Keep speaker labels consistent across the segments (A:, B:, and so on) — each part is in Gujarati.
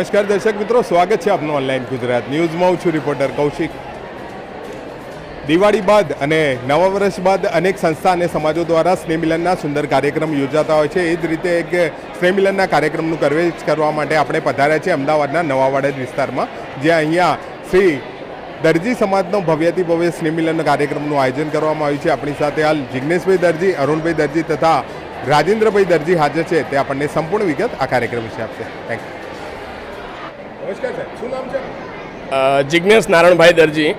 A: નમસ્કાર દર્શક મિત્રો, સ્વાગત છે આપનું ઓનલાઈન ગુજરાત ન્યૂઝમાં. હું છું રિપોર્ટર કૌશિક. દિવાળી બાદ અને નવા વર્ષ બાદ અનેક સંસ્થા અને સમાજો દ્વારા સ્નેહમિલનના સુંદર કાર્યક્રમ યોજાતા હોય છે. એ જ રીતે એક સ્નેહમિલનના કાર્યક્રમનું કરવેજ કરવા માટે આપણે પધાર્યા છીએ અમદાવાદના નવાવાડા વિસ્તારમાં, જ્યાં અહીંયા શ્રી દરજી સમાજનો ભવ્યથી ભવ્ય સ્નેહમિલન કાર્યક્રમનું આયોજન કરવામાં આવ્યું છે. આપણી સાથે હાલ જિજ્ઞેશભાઈ દરજી, અરુણભાઈ દરજી તથા રાજેન્દ્રભાઈ દરજી હાજર છે. તે આપણને સંપૂર્ણ વિગત આ કાર્યક્રમ વિશે આપશે. થેન્ક યુ નમસ્કાર સાહેબ શું નામ છે?
B: જિજ્ઞેશ નારણભાઈ દરજી.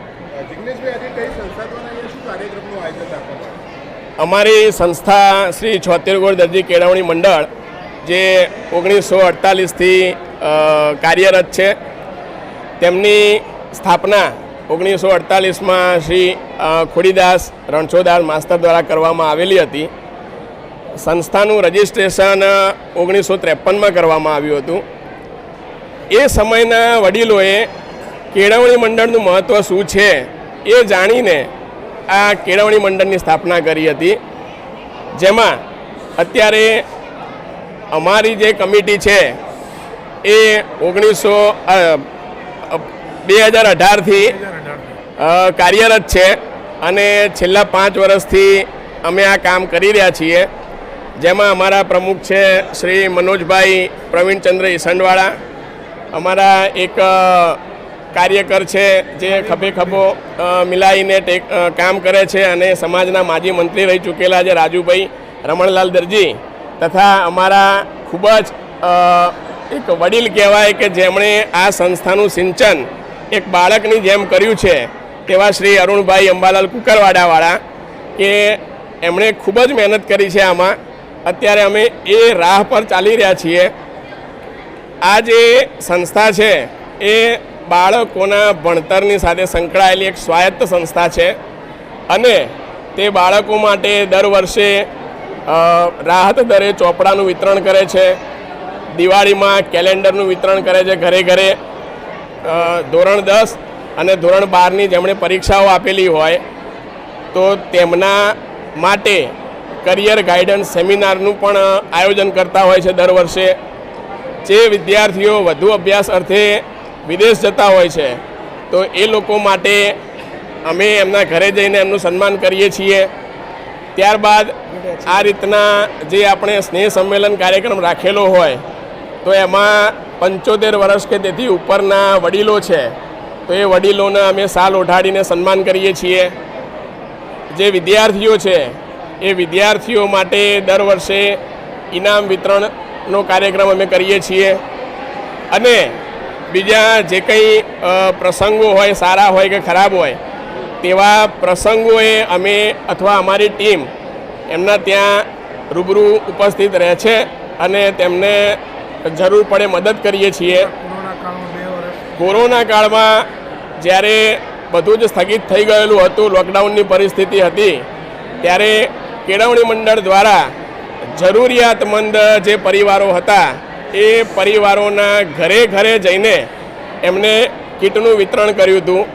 B: અમારી સંસ્થા શ્રી છોતેરગોળ દરજી કેળવણી મંડળ જે ઓગણીસો અડતાલીસથી કાર્યરત છે. તેમની સ્થાપના ઓગણીસો અડતાલીસમાં શ્રી ખોડીદાસ રણછોદાસ માસ્તર દ્વારા કરવામાં આવેલી હતી. સંસ્થાનું રજિસ્ટ્રેશન ઓગણીસો ત્રેપનમાં કરવામાં આવ્યું હતું. એ સમયના વડીલોએ કેળવણી મંડળનું મહત્ત્વ શું છે એ જાણીને આ કેળવણી મંડળની સ્થાપના કરી હતી. જેમાં અત્યારે અમારી જે કમિટી છે એ ઓગણીસો બે હજાર અઢારથી કાર્યરત છે અને છેલ્લા પાંચ વર્ષથી અમે આ કામ કરી રહ્યા છીએ. જેમાં અમારા પ્રમુખ છે શ્રી મનોજભાઈ પ્રવીણચંદ્ર ઈસંડવાળા અમારા એક કાર્યકર છે જે ખભે ખભો મિલાઈને કામ કરે છે અને સમાજના માજી મંત્રી રહી ચૂકેલા છે રાજુભાઈ રમણલાલ દરજી તથા અમારા ખૂબ જ એક વડીલ કહેવાય કે જેમણે આ સંસ્થાનું સિંચન એક બાળકની જેમ કર્યું છે તેવા શ્રી અરુણભાઈ અંબાલાલ કુકરવાડાવાળા કે એમણે ખૂબ જ મહેનત કરી છે આમાં. અત્યારે અમે એ રાહ પર ચાલી રહ્યા છીએ. આ જે સંસ્થા છે, એ બાળકોના ભણતરની સાથે સંકળાયેલી એક સ્વાયત્ત સંસ્થા છે. અને તે બાળકો માટે દર વર્ષે રાહત દરે ચોપડાનું વિતરણ કરે છે. દિવાળીમાં કેલેન્ડરનું વિતરણ કરે છે ઘરે ઘરે. ધોરણ દસ અને ધોરણ બારની જેમણે પરીક્ષાઓ આપેલી હોય, તો તેમના માટે કરિયર ગાઈડન્સ સેમિનારનું પણ આયોજન કરતા હોય છે દર વર્ષે. જે વિદ્યાર્થીઓ વધુ અભ્યાસ અર્થે વિદેશ જતા હોય છે, તો એ લોકો માટે અમે એમના ઘરે જઈને એમનું સન્માન કરીએ છીએ. ત્યારબાદ આ રીતના જે આપણે સ્નેહ સંમેલન કાર્યક્રમ રાખેલો હોય, તો એમાં પંચોતેર વર્ષ કે તેથી ઉપરના વડીલો છે, તો એ વડીલોને અમે સાલ ઓઢાડીને સન્માન કરીએ છીએ. જે વિદ્યાર્થીઓ છે, એ વિદ્યાર્થીઓ માટે દર વર્ષે ઇનામ વિતરણનો કાર્યક્રમ અમે કરીએ છીએ. અને બીજા જે કંઈ પ્રસંગો હોય, સારા હોય કે ખરાબ હોય, તેવા પ્રસંગોએ અમે અથવા અમારી ટીમ એમના ત્યાં રૂબરૂ ઉપસ્થિત રહે છે અને તેમને જરૂર પડે મદદ કરીએ છીએ. કોરોના કાળમાં જ્યારે બધું જ સ્થગિત થઈ ગયેલું હતું, લોકડાઉનની પરિસ્થિતિ હતી, ત્યારે કેળવણી મંડળ દ્વારા જરૂરિયાતમંદ જે પરિવારો હતા, એ પરિવારોના ઘરે ઘરે જઈને એમને કીટનું વિતરણ કર્યું હતું,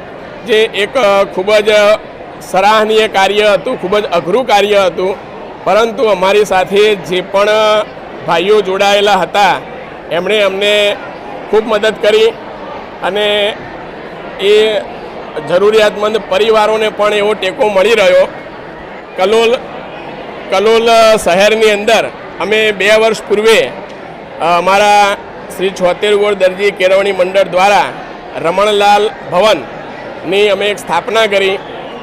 B: જે એક ખૂબ જ સરાહનીય કાર્ય હતું, ખૂબ જ અઘરું કાર્ય હતું. પરંતુ અમારી સાથે જે પણ ભાઈઓ જોડાયેલા હતા, એમણે અમને ખૂબ મદદ કરી અને એ જરૂરિયાતમંદ પરિવારોને પણ એવો ટેકો મળી રહ્યો. કલોલ કલોલ શહેરની અંદર અમે બે વર્ષ પૂર્વે અમારા શ્રી છોતેરગોળ દરજી કેળવણી મંડળ દ્વારા રમણલાલ ભવનની અમે એક સ્થાપના કરી.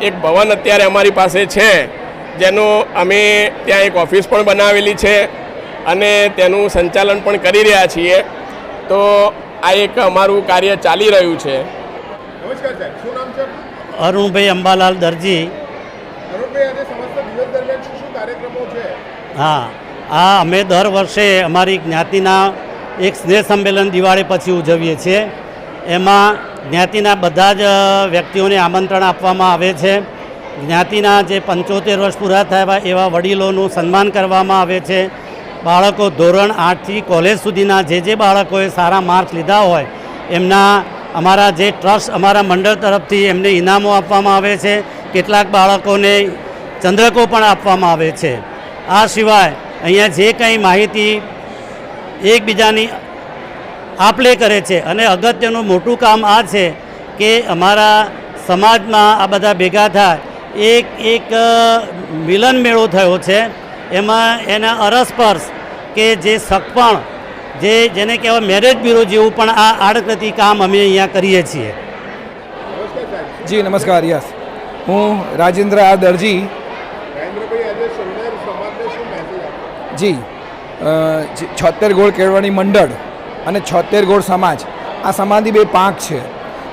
B: એક ભવન અત્યારે અમારી પાસે છે જેનો અમે ત્યાં એક ઓફિસ પણ બનાવેલી છે અને તેનું સંચાલન પણ કરી રહ્યા છીએ. તો આ એક અમારું કાર્ય ચાલી રહ્યું છે.
A: નમસ્કાર સાહેબ શું નામ છે
C: અરુણભાઈ અંબાલાલ દરજી. હા, આ અમે દર વર્ષે અમારી જ્ઞાતિના એક સ્નેહ સંમેલન દિવાળી પછી ઉજવીએ છીએ. એમાં જ્ઞાતિના બધા જ વ્યક્તિઓને આમંત્રણ આપવામાં આવે છે. જ્ઞાતિના જે પંચોતેર વર્ષ પૂરા થયા એવા વડીલોનું સન્માન કરવામાં આવે છે. બાળકો ધોરણ આઠથી કોલેજ સુધીના જે જે બાળકોએ સારા માર્ક્સ લીધા હોય, એમના અમારા જે ટ્રસ્ટ અમારા મંડળ તરફથી એમને ઇનામો આપવામાં આવે છે. કેટલાક બાળકોને ચંદ્રકો પણ આપવામાં આવે છે. આ સિવાય અહીંયા જે કંઈ માહિતી એકબીજાની આપ લે કરે છે અને અગત્યનું મોટું કામ આ છે કે અમારા સમાજમાં આ બધા ભેગા થાય. એક એક મિલન મેળો થયો છે. એમાં એના અરસપરસ કે જે સગપણ, જે જેને કહેવાય મેરેજ બ્યુરો જેવું પણ આ આડકતી કામ અમે અહીંયા કરીએ છીએ.
D: જી, નમસ્કાર, યસ. હું રાજેન્દ્ર આ દરજી
A: મહેન્દ્રભાઈ આજે સુંદર સમાજને શું મેસેજ આપો
D: જી. છોતેર ગોળ કેળવણી મંડળ અને છોતેર ગોળ સમાજ. આ સમાજની બે પાંખ છે.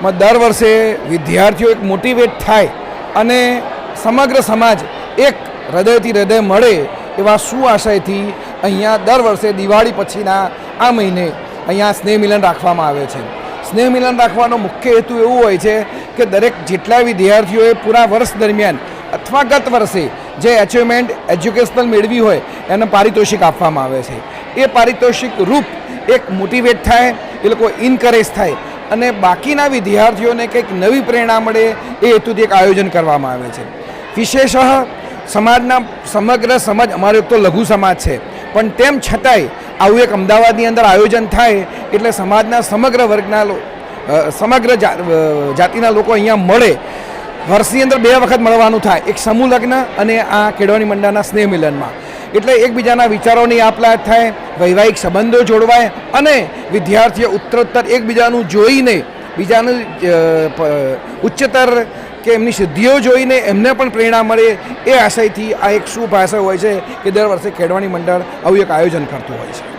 D: માં દર વર્ષે વિદ્યાર્થીઓ એક મોટિવેટ થાય અને સમગ્ર સમાજ એક હૃદયથી હૃદય મળે એવા સુઆશયથી અહીંયા દર વર્ષે દિવાળી પછીના આ મહિને અહીંયા સ્નેહ મિલન રાખવામાં આવે છે. સ્નેહ મિલન રાખવાનો મુખ્ય હેતુ એવું હોય છે કે દરેક જેટલા વિદ્યાર્થીઓએ પૂરા વર્ષ દરમિયાન અથવા ગત વર્ષે જે એચિવમેન્ટ એજ્યુકેશનલ મેળવી હોય, એને પારિતોષિક આપવામાં આવે છે. એ પારિતોષિક રૂપ એક મોટિવેટ થાય, એ લોકો ઇનકરેજ થાય અને બાકીના વિદ્યાર્થીઓને કંઈક નવી પ્રેરણા મળે એ હેતુથી એક આયોજન કરવામાં આવે છે. વિશેષ સમાજના સમગ્ર સમાજ, અમારો તો લઘુ સમાજ છે, પણ તેમ છતાંય આવું એક અમદાવાદની અંદર આયોજન થાય એટલે સમાજના સમગ્ર વર્ગના સમગ્ર જાતિના લોકો અહીંયા મળે વર્ષની અંદર બે વખત મળવાનું થાય. એક સમૂહ લગ્ન અને આ કેળવણી મંડળના સ્નેહ મિલનમાં. એટલે એકબીજાના વિચારોની આપલાત થાય, વૈવાહિક સંબંધો જોડવાય અને વિદ્યાર્થીઓ ઉત્તરોત્તર એકબીજાનું જોઈને, બીજાનું ઉચ્ચતર કે એમની સિદ્ધિઓ જોઈને એમને પણ પ્રેરણા મળે એ આશયથી આ એક શુભ આશય હોય છે કે દર વર્ષે કેળવણી મંડળ આવું એક આયોજન કરતું હોય છે.